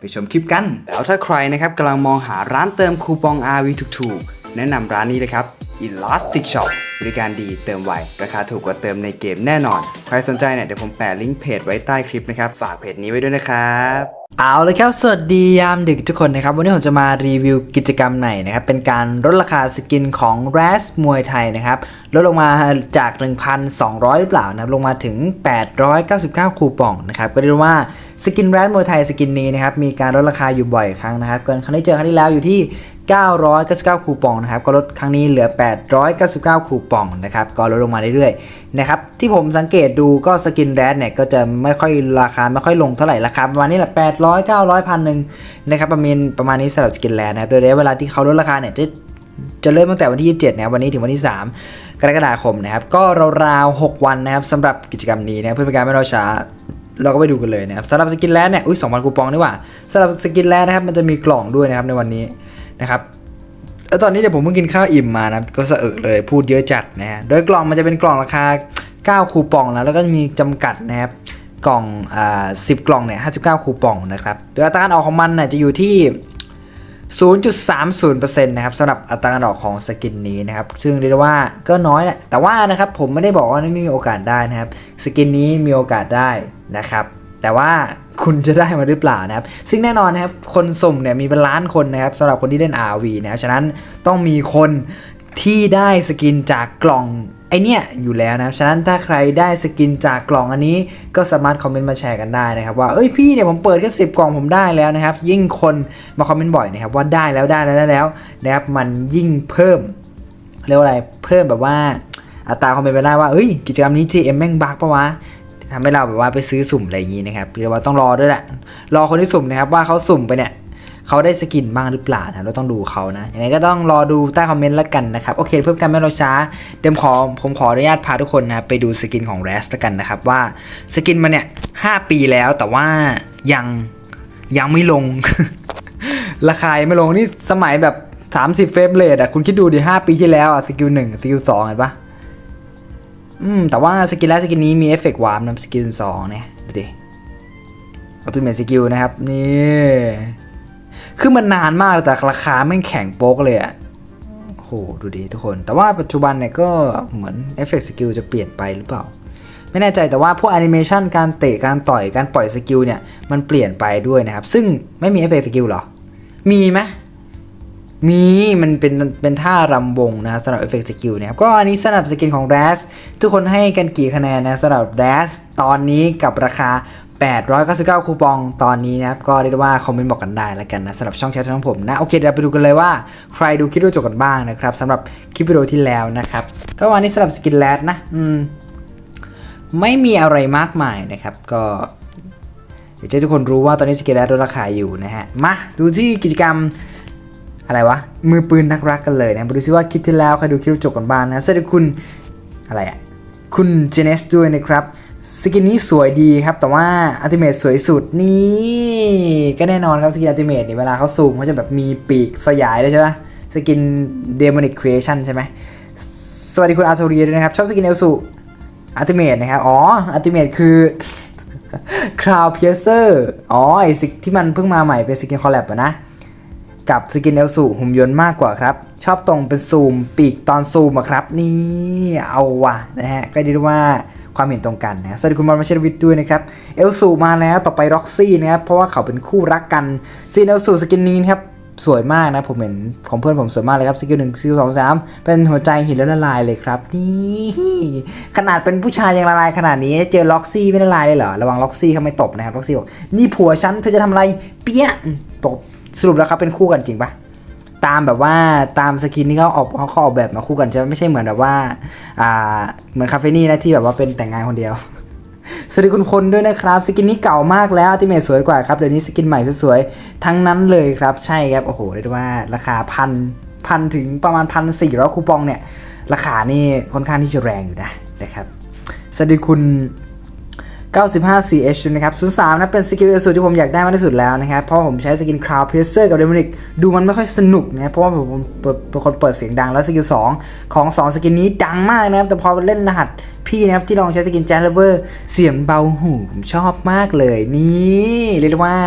ไปชมคลิปกัน แล้วถ้าใครนะครับกำลังมองหาร้านเติมคูปอง RV ถูกๆ แนะนำร้านนี้เลยครับ Elastic Shop บริการดีเติมไว ราคาถูกกว่าเติมในเกมแน่นอน ใครสนใจเนี่ยเดี๋ยวผมแปะลิงก์เพจไว้ใต้คลิปนะครับ ฝากเพจนี้ไว้ด้วยนะครับเอาเลยครับ สวัสดียามดึกทุกคนนะครับ วันนี้ผมจะมารีวิวกิจกรรมไหนนะครับ เป็นการลดราคาสกินของ r a s มวยไทยนะครับ ลดลงมาจาก 1,200 หรือเปล่านะครับ ลงมาถึง 899 คูปองนะครับ ก็เรียกว่าสกิน r a s มวยไทยสกินนี้นะครับ มีการลดราคาอยู่บ่อยครั้งนะครับ เกินครั้งที่เจอครั้งที่แล้วอยู่ที่ 999 คูปองนะครับ ก็ลดครั้งนี้เหลือ 899 คูปองนะครับ ก็ลดลงมาเรื่อยๆนะครับที่ผมสังเกตดูก็สกินแรดเนี่ยก็จะไม่ค่อยราคาไม่ค่อยลงเท่าไหร่ราคาประมาณนี้แหละ800 900พันหนึ่งนะครับประมาณประมาณนี้สำหรับสกินแรดนะครับโดยระยะเวลาที่เขาลดราคาเนี่ยจะจะเริ่มตั้งแต่วันที่ 27นะครับวันนี้ถึงวันที่ 3 กรกฎาคมนะครับก็ราวๆ6วันนะครับสำหรับกิจกรรมนี้นะเพื่อเป็นการไม่รอช้าเราก็ไปดูกันเลยนะครับสำหรับสกินแลนด์เนี่ยอุ้ยสองพันคูปองนี่ว่าสำหรับสกินแลนด์นะครับมันจะมีกล่องด้วยนะครับในวันนี้นะครับ แล้วตอนนี้เดี๋ยวผมเพิ่งกินข้าวอิ่มมานะครับก็สะอึกเลยพูดเยอะจัดนะฮะโดยกล่องมันจะเป็นกล่องราคา 9 คูปองแล้วแล้วก็มีจำกัดนะครับกล่องอ่า10กล่องเนี่ย59คูปองนะครับโดยอัตราการออกของมันน่ะจะอยู่ที่ 0.30%นะครับสำหรับอัตราการออกของสกินนี้นะครับซึ่งเรียกได้ว่าก็น้อยแหละแต่ว่านะครับผมไม่ได้บอกว่าไม่มีโอกาสได้นะครับ สกินนี้มีโอกาสได้นะครับ แต่ว่าคุณจะได้มาหรือเปล่านะครับ ซึ่งแน่นอนนะครับ คนสุ่มเนี่ยมีเป็นล้านคนนะครับสำหรับคนที่เล่น RV นะครับ ฉะนั้นต้องมีคนที่ได้สกินจากกล่องไอเนี่ยอยู่แล้วนะครับฉะนั้นถ้าใครได้สกินจากกล่องอันนี้ก็สามารถคอมเมนต์มาแชร์กันได้นะครับ ว่า เอ้ยพี่เนี่ยผมเปิดแค่สิบกล่องผมได้แล้วนะครับ ยิ่งคนมาคอมเมนต์บ่อยนะครับว่าได้แล้วได้แล้วได้แล้วนะครับ มันยิ่งเพิ่มเรียกว่าอะไร เพิ่มแบบว่าอัตราความเป็นไปได้ว่าเอ้ยกิจกรรมนี้ GM แม่งบักปะวะ ทำให้เราแบบว่าไปซื้อสุ่มอะไรอย่างงี้นะครับเรียกว่าต้องรอด้วยแหละรอคนที่สุ่มนะครับว่าเขาสุ่มไปเนี่ยเขาได้สกินบ้างหรือเปล่านะเราต้องดูเขานะยังไงก็ต้องรอดูใต้คอมเมนต์แล้วกันนะครับโอเค เพื่อการไม่รอช้าเดี๋ยวผมขอผมขออนุญาตพาทุกคนนะไปดูสกินของแรสแล้วกันนะครับว่าสกินมันเนี่ย5ปีแล้วแต่ว่ายังยังไม่ลง ราคายังไม่ลงนี่สมัยแบบ 30 เฟรมเรทอะคุณคิดดูดิ5ปีที่แล้วอะสกิลหนึ่งสกิลสองเห็นปะ อืม แต่ว่าสกิลแรกสกิลนี้มีเอฟเฟกต์วาร์มนะสกิลสองเนี่ย ดูดิอัลติเมทสกิลนะครับ นี่ คือมันนานมากแต่ราคาแม่แข็งโป๊กเลยอะโอ้โห ดูดิทุกคน แต่ว่าปัจจุบันเนี่ยก็เหมือนเอฟเฟกต์สกิลจะเปลี่ยนไปหรือเปล่า ไม่แน่ใจแต่ว่าพวกแอนิเมชันการเตะการต่อยการปล่อยสกิลเนี่ย มันเปลี่ยนไปด้วยนะครับ ซึ่งไม่มีเอฟเฟกต์สกิลหรอ มีไหม มีมันเป็นเป็นท่ารำวงนะสำหรับเอฟเฟกต์สกิลนะครับก็อันนี้สำหรับสกินของ r a s ทุกคนให้กันกี่คะแนนนะสำหรับ r a s ตอนนี้กับราคา 899 คูปองตอนนี้นะครับ ก็เรียกว่าคอมเมนต์บอกกันได้แล้วกันนะสำหรับช่องแชทของผมนะ โอเคเดี๋ยวไปดูกันเลยว่าใครดูคลิปวิดีโอจบกันบ้างนะครับสำหรับคลิปวิดีโอที่แล้วนะครับ ก็วันนี้สำหรับสกินแรดนะอืมไม่มีอะไรมากมายนะครับ ก็เดี๋ยวจะทุกคนรู้ว่าตอนนี้สกิลแรดลดราคาอยู่นะฮะมาดูที่กิจกรรม อะไรวะ มือปืนนักรักกันเลยนะดูซิว่าคลิปที่แล้วใครดูคลิปจบกันบ้างนะสวัสดีคุณอะไรอะคุณเจเนสด้วยนะครับสกินนี้สวยดีครับ แต่ว่าอัลติเมทสวยสุดนี่ก็แน่นอนครับสกินอัลติเมทนี่เวลาเขาซูมเขาจะแบบมีปีกสยายเลยใช่ไหมสกินเดมอนิกครีเอชั่นใช่ไหมสวัสดีคุณอาโทเรียด้วยนะครับ ชอบสกินเอลสูอัลติเมทนะครับ อ๋ออัลติเมทคือคราวเพียเซอร์อ๋อไอสิที่มันเพิ่งมาใหม่เป็นสกินคอลแลบอะนะ กับสกินเอลสูหุ่นยนต์มากกว่าครับ ชอบตรงเป็นซูมปีกตอนซูมอะครับ นี่เอาวะนะฮะ ก็ได้รู้ว่าความเห็นตรงกันนะสวัสดีคุณบอลมาเชลวิทด้วยนะครับ เอลสูมาแล้วต่อไปร็อกซี่นะครับ เพราะว่าเขาเป็นคู่รักกันซีนเอลสูสกินนี้นครับสวยมากนะ ผมเห็นของเพื่อนผมสวยมากเลยครับสกิลหนึ่งสกิลสองสามเป็นหัวใจห็นแล้วละลายเลยครับนี่ขนาดเป็นผู้ชายยังละลายขนาดนี้ เจอล็อกซี่ไม่ละลายเลยเหรอ ระวังล็อกซี่เขาไม่ตบนะครับล็อกซี่บอกนี่ผัวฉันเธอจะทำอะไรเปี้ย ตบสรุปแล้วครับเป็นคู่กันจริงปะตามแบบว่าตามสกินที่เขาออกเขาออกแบบมาคู่กันใช่ไหมไม่ใช่เหมือนแบบว่าอ่าเหมือนคาเฟนี่นะที่แบบว่าเป็นแต่งงานคนเดียว สวัสดีคุณคนด้วยนะครับสกินนี้เก่ามากแล้วอัติเมทสวยกว่าครับเดี๋ยวนี้สกินใหม่สวยๆทั้งนั้นเลยครับใช่ครับโอ้โหเรียกว่าราคาพันพันถึงประมาณพันสี่ร้อยคูปองเนี่ยราคานี่ค่อนข้างที่จะแรงอยู่นะนะครับสวัสดีคุณ 95 4H นะครับ 03 นะเป็นสกิลสูตรที่ผมอยากได้มากที่สุดแล้วนะครับ เพราะผมใช้สกินคราวเพเซอร์กับเดมอนิกดูมันไม่ค่อยสนุกนะเพราะว่าผมเป็นคนเปิดเสียงดังแล้วสกิล 2 ของ 2 สกินนี้ดังมากนะครับ แต่พอเล่นรหัสพี่นะครับ ที่ลองใช้สกินแจ l เลเวอร์เสียงเบาหูผมชอบมากเลยนี่เรียกว่า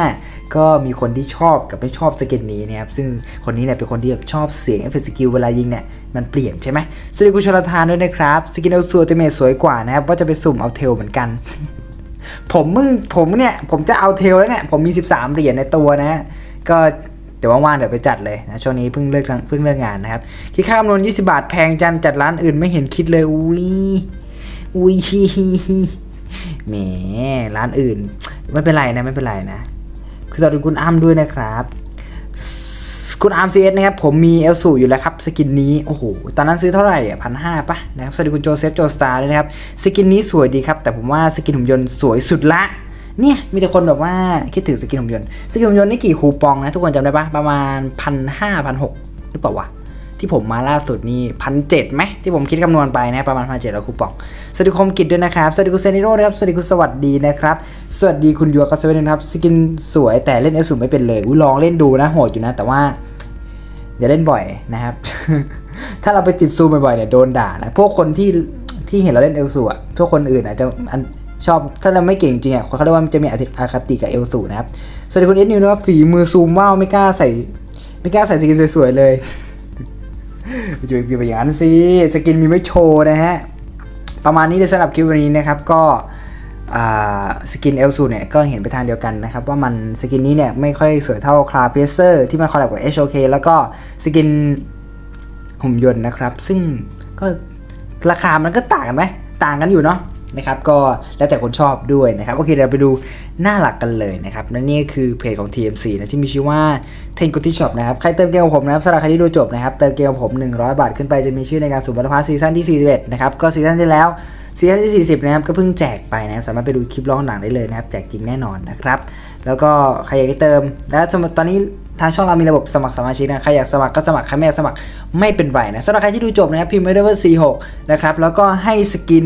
ก็มีคนที่ชอบกับไม่ชอบสกินนี้นะครับ ซึ่งคนนี้เนี่ยเป็นคนที่แบบชอบเสียงเอฟเฟกต์สกิลเวลายิงเนี่ยมันเปลี่ยนใช่ไหมสวัสดีคุณชลทานด้วยนะครับ สกินเอลซัวเตเมสวยกว่านะครับว่าจะไปสุ่มเอาเทลเหมือนกัน ผมมึงผมเนี่ยผมจะเอาเทลแล้วเนี่ยผมมี 13 เหรียญในตัวนะฮะก็เดี๋ยวว่างๆเดี๋ยวไปจัดเลยนะช่วงนี้เพิ่งเลิกเพิ่งเลิกงานนะครับคิดค่าคำนวณ20 บาทแพงจันจัดร้านอื่นไม่เห็นคิดเลยอุ้ยอุ้ยแหมร้านอื่นไม่เป็นไรนะไม่เป็นไรนะคือสวัสดีคุณอ้ำด้วยนะครับ คุณอาร์มซีเอสนะครับผมมีเอลสูอยู่แล้วครับสกินนี้โอ้โหตอนนั้นซื้อเท่าไหร่อะพันห้าป่ะนะครับสวัสดีคุณโจเซฟโจสตาร์ด้วยนะครับสกินนี้สวยดีครับ แต่ผมว่าสกินหุ่นยนต์สวยสุดละเนี่ยมีแต่คนแบบว่าคิดถึงสกินหุ่นยนต์สกินหุ่นยนต์นี่กี่คูปองนะทุกคนจำได้ปะประมาณพันห้าพันหกหรือเปล่าวะที่ผมมาล่าสุดนี่พันเจ็ดไหมที่ผมคิดคำนวณไปนะประมาณพันเจ็ดแล้วคูปองสวัสดีคมกิจด้วยนะครับ สวัสดีคุณเซนิโร่นะครับ สวัสดีคุณสวัสดีนะครับ สวัสดีคุณยัวก็สวัสดีนะครับ สกินสวยแต่เล่นเอสูไม่เป็นเลยอุ้ยลองเล่นดูนะโหดอยู่นะ แต่ว่า อย่าเล่นบ่อยนะครับ ถ้าเราไปติดซูมบ่อยๆเนี่ยโดนด่านะพวกคนที่ที่เห็นเราเล่นเอลสูอะทุกคนอื่นอาจจะชอบถ้าเราไม่เก่งจริงอะเขาเรียกว่ามันจะมีอาคติกับเอลสูนะครับสวัสดีคุณเอสนิวนะครับฝีมือซูมว้าวไม่กล้าใส่ไม่กล้าใส่สกินสวยๆเลยจะไปเป็นอย่างนั้นสิสกินมีไม่โชว์นะฮะประมาณนี้เลยสำหรับคลิปวันนี้นะครับก็ สกินเอลซูเนี่ยก็เห็นไปทางเดียวกันนะครับ ว่ามันสกินนี้เนี่ยไม่ค่อยสวยเท่าคลาเพเซอร์ที่มันคอลแลบกับ HOK แล้วก็สกินหุ่นยนต์นะครับ ซึ่งก็ราคามันก็ต่างกันไหมต่างกันอยู่เนาะนะครับก็แล้วแต่คนชอบด้วยนะครับ โอเคเดี๋ยวเราไปดูหน้าหลักกันเลยนะครับและนี่คือเพจของ TMC นะที่มีชื่อว่า t e n g o t i Shop นะครับ ใครเติมเกมกับผมนะครับสำหรับใครที่ดูจบนะครับ เติมเกมกับผม 100 บาทขึ้นไปจะมีชื่อในการสุ่มบัตรพาซีซั่นที่ 41 นะครับ ก็ซีซั่นที่แล้ว ซีซั่นที่40 นะครับ ก็เพิ่งแจกไปนะครับ สามารถไปดูคลิปร้องหนังได้เลยนะครับ แจกจริงแน่นอนนะครับ แล้วก็ใครอยากเติม และสำหรับตอนนี้ทางช่องเรามีระบบสมัครสมาชิกนะ ใครอยากสมัครก็สมัคร ใครไม่อยากสมัครไม่เป็นไรนะสำหรับใครที่ดูจบนะครับ พิมพ์ไว้ด้วยว่า 46 นะครับ แล้วก็ให้สกิน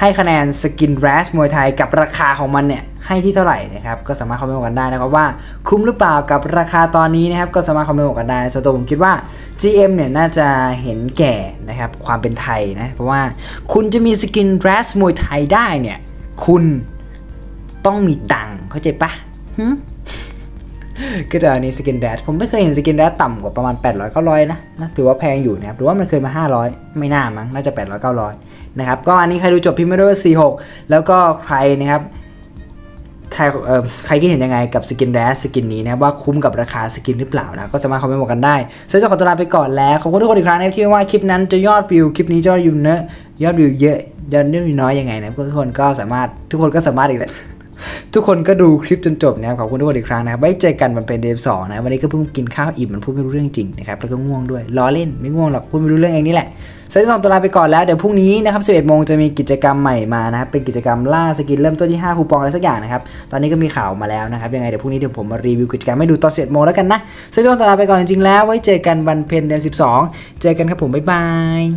ให้คะแนนสกินแรสมวยไทยกับราคาของมันเนี่ย ให้ที่เท่าไหร่นะครับก็สามารถคอมเมนต์บอกกันได้นะครับว่าคุ้มหรือเปล่ากับราคาตอนนี้นะครับก็สามารถคอมเมนต์บอกกันได้ส่วนตัวผมคิดว่า GM เนี่ยน่าจะเห็นแก่นะครับความเป็นไทยนะเพราะว่าคุณจะมีสกินแรสมวยไทยได้เนี่ยคุณต้องมีตังค์เข้าใจปะก็จะอันนี้สกินแรดผมไม่เคยเห็นสกินแรดต่ำกว่าประมาณ 800 900 นะนะถือว่าแพงอยู่นะครับหรือว่ามันเคยมา 500 ไม่น่ามั้งน่าจะ 800 900 นะครับก็อันนี้ใครดูจบพิมพ์ไม่ด้วยว่า46 แล้วก็ใครนะครับ ใครเอ่อใครคิดเห็นยังไงกับสกินแรสสกินนี้นะว่าคุ้มกับราคาสกินหรือเปล่านะก็สามารถคอมเมนต์บอกกันได้ซึ่งจะขอตัวลาไปก่อนแล้วขอบคุณทุกคนอีกครั้งนะครับที่ไม่ว่าคลิปนั้นจะยอดวิวคลิปนี้จะยอดวิวเนอะยอดวิวเยอะยอดวิวน้อยยังไงนะทุกคนก็สามารถทุกคนก็สามารถอีกแหละทุกคนก็ดูคลิปจนจบนะครับขอบคุณทุกคนอีกครั้งนะครับไว้เจอกันวันเป็นเดฟสองนะวันนี้ก็เพิ่งกินข้าวอิ่มมันพูดไม่รู้เรื่องจริงนะครับแล้วก็ง่วงด้วยล้อเล่นไม่ง่วงหรอกพูดไม่รู้เรื่องเองนี่แหละ สวัสดีสองตัวลาไปก่อนแล้วเดี๋ยวพรุ่งนี้นะครับ11โมงจะมีกิจกรรมใหม่มานะครับเป็นกิจกรรมล่าสกินเริ่มต้นที่5คูปองอะไรสักอย่างนะครับตอนนี้ก็มีข่าวมาแล้วนะครับยังไงเดี๋ยวพรุ่งนี้เดี๋ยวผมมารีวิวกิจกรรมให้ดูตอน11โมงแล้วกันนะสวัสดีสองตัวลาไปก่อนจริงๆแล้วไว้เจอกันวันเพ็ญเดือน12 เจอกันครับผมบ๊ายบาย